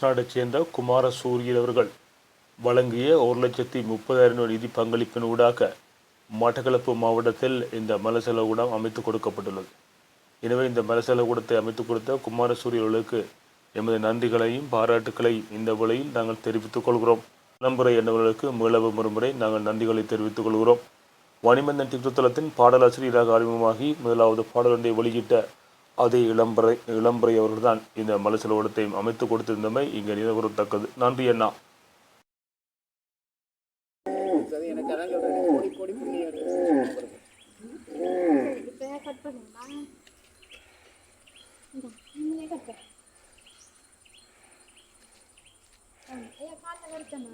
நாட்டைச் சேர்ந்த குமார சூரியன் அவர்கள் வழங்கிய ஒரு லட்சத்தி முப்பதாயிரம் ரூபாய் நிதி பங்களிப்பின் ஊடாக மட்டக்களப்பு மாவட்டத்தில் இந்த மலசல கூடம் கொடுக்கப்பட்டுள்ளது. எனவே இந்த மலசல கூடத்தை அமைத்துக் கொடுத்த குமார அவர்களுக்கு எமது நன்றிகளையும் பாராட்டுக்களை இந்த வழியில் நாங்கள் தெரிவித்துக் கொள்கிறோம். நம்புரை என்னவர்களுக்கு மீளவும் ஒருமுறை நாங்கள் நன்றிகளை தெரிவித்துக் கொள்கிறோம். வணிமந்தன் டிக்டத்தளத்தின் பாடலாசிரியராக அறிமுகமாகி முதலாவது பாடலொன்றை வெளியிட்ட அதே இளம்பரை இளம்பரை அவர்கள்தான் இந்த மலசலோடத்தையும் அமைத்து கொடுத்திருந்தமை இங்கே நினைவுறத்தக்கது நன்றி அண்ணா. சரி எனக்கு அதான் சொல்றேன் கோடி கோடி புண்ணியம் இருக்கு. இப்போ கட் பண்ணுமா இந்த நீங்களே கட் பண்ணு ஆ, ஐயா காலைல வருத்தமா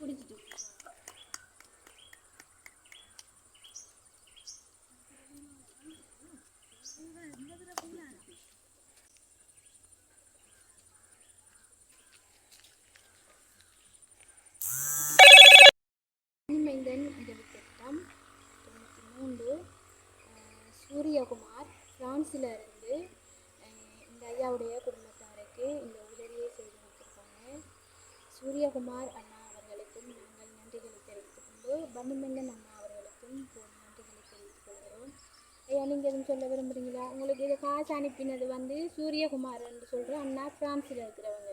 குடிச்சிட்டு தொண்ணூற்றி மூன்று அஹ், சூரியகுமார் பிரான்ஸில் இருந்து அஹ், இந்த ஐயாவுடைய குடும்பத்தாருக்கு இந்த உதவியை செய்து கொடுத்துருக்காங்க சூரியகுமார் அண்ணா அவர்களுக்கும் நாங்கள் நன்றிகளை கொண்டு பன்னிமன்னன் அண்ணா அவர்களுக்கும் நன்றிகளை தெரிவித்துக் கொள்கிறோம். ஐயா நீங்கள் எதுவும் சொல்ல விரும்புகிறீங்களா உங்களுக்கு இதை காசு அனுப்பினது வந்து சூரியகுமார் என்று சொல்கிற அண்ணா பிரான்சில் இருக்கிறவங்க.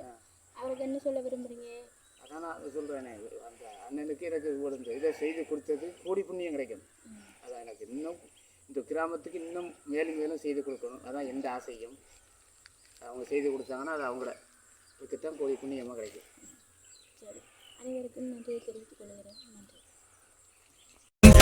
அவருக்கு என்ன சொல்ல விரும்புகிறீங்க அதான் நான் சொல்கிறேனே அந்த அண்ணனுக்கு எனக்கு இவ்வளவு இதை செய்து கொடுத்தது கோடி புண்ணியம் கிடைக்கும். அதான் எனக்கு இன்னும் இந்த கிராமத்துக்கு இன்னும் மேலும் மேலும் செய்து கொடுக்கணும். அதான் எந்த ஆசையும். அவங்க செய்து கொடுத்தாங்கன்னா அது அவங்கள திட்டம் கோடி புண்ணியமாக கிடைக்கும். சரி. அனைவருக்கும் நன்றியை தெரிவித்துக் கொள்கிறேன். நன்றி.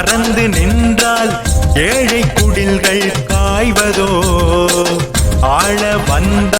பறந்து நின்றால் ஏழை குடில்கள் காய்வதோ? ஆள வந்த